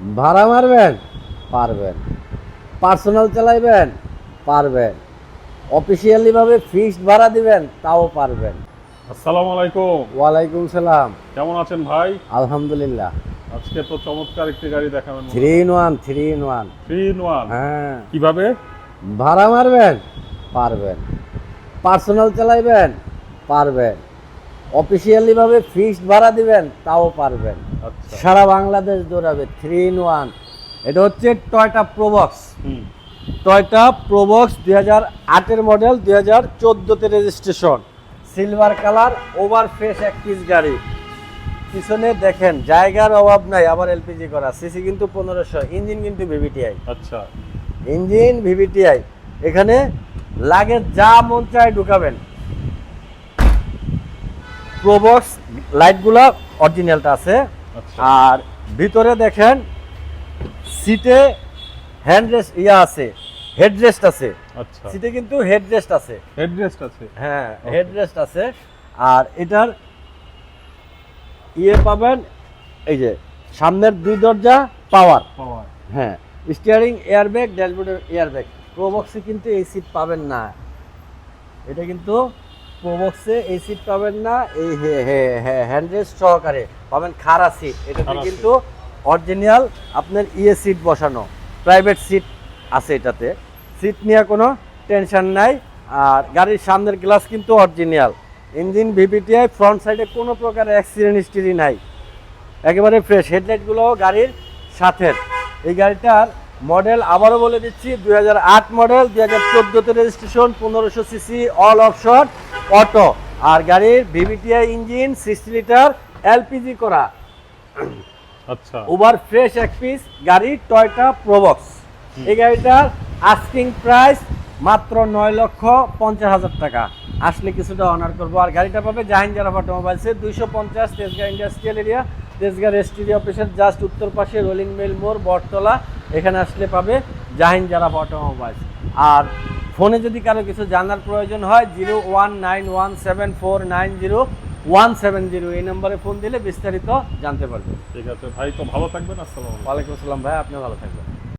ভাড়া মারবেন? পারবেন। পার্সোনাল চালাইবেন? পারবেন। অফিসিয়ালি ভাবে ফিক্সড ভাড়া দিবেন তাও পারবেন। আসসালামু আলাইকুম। ওয়ালাইকুম সালাম। কেমন আছেন ভাই? আলহামদুলিল্লাহ। আজকে তো চমৎকার একটি গাড়ি দেখাবেন three in one three in one three in one হ্যাঁ। কীভাবে? ভাড়া মারবেন? পারবেন। পার্সোনাল চালাইবেন? পারবেন। অফিসিয়ালি ভাবে ফিক্সড ভাড়া দিবেন তাও পারবেন। সারা বাংলাদেশ দৌড়াবে থ্রি ইন ওয়ান এটা হচ্ছে টয়টা প্রোবক্স হুম। টয়টা প্রোবক্স দুই হাজার আটের মডেল দুই হাজার চোদ্দোতে registration silver colour over fresh এক পিস গাড়ি। পিছনে দেখেন জায়গার অভাব নাই আবার এলপিজি করা। সিসি কিন্তু পনেরোশো ইঞ্জিন কিন্তু ভিভিটিআই আচ্ছা। ইঞ্জিন ভিভিটিআই এখানে লাগে যা মন চায় ঢুকাবেন। প্রোবক্স লাইটগুলো অরিজিনালটা আছে। আচ্ছা আর ভিতরে দেখেন সিটে হ্যান্ড রেস্ট ইয়া আছে হেডরেস্ট আছে। আচ্ছা। সিটে কিন্তু হেডরেস্ট আছে। হেডরেস্ট আছে। হ্যাঁ হেডরেস্ট আছে। আর এটার ইয়ে পাবেন এই যে সামনের দুই দরজা পাওয়ার। পাওয়ার। হ্যাঁ স্টিয়ারিং এয়ারব্যাগ ড্যাশবোর্ডের এয়ারব্যাগ। প্রোবক্সে কিন্তু এই সিট পাবেন না। এটা কিন্তু প্রোবক্সে এই সিট পাবেন না এই হ্যান্ডরেস্ট সহকারে পাবেন খাড়া সিট এটাতে কিন্তু অরিজিনাল আপনার ইয়ে সিট বসানো প্রাইভেট সিট আছে এটাতে। সিট নিয়ে কোনো টেনশন নাই। আর গাড়ির সামনের গ্লাস কিন্তু অরিজিনাল ইঞ্জিন ভিভিটিআই ফ্রন্ট সাইডে কোনো প্রকার অ্যাক্সিডেন্ট হিস্ট্রি নাই। একেবারে ফ্রেশ হেডলাইটগুলো গাড়ির সাথে এই গাড়িটার মডেল আবারও বলে দিচ্ছি দুই হাজার আট মডেল দুই হাজার চোদ্দোতে রেজিস্ট্রেশন পনেরোশো সিসি অল অপশন অটো আর গাড়ির VVTI engine sixty litre LPG করা। আচ্ছা। উবার ফ্রেশ এক পিস গাড়ি টয়টা প্রবক্স এই গাড়িটার আস্কিং প্রাইস মাত্র নয় লক্ষ পঞ্চাশ হাজার টাকা। আসলে কিছুটা অনার করব। আর গাড়িটা পাবে জাহিন জারাফ অটোমোবাইলসে দুইশো পঞ্চাশ তেজগাঁ ইন্ডাস্ট্রিয়াল এরিয়া। তেজগাঁ রেস্টুরি অফিসের জাস্ট উত্তর পাশে রোলিং মেল মোড় বটতলা। এখানে আসলে পাবে জাহিন জারাফ অটোমোবাইলস। আর ফোনে যদি কারও কিছু জানার প্রয়োজন হয় zero one nine one seven four nine zero one seven zero এই নম্বরে ফোন দিলে বিস্তারিত জানতে পারবেন ঠিক আছে ভাই তো ভালো থাকবেন আসসালাম আলাইকুম। ওয়ালাইকুম আসসালাম ভাই আপনি ভালো থাকবেন।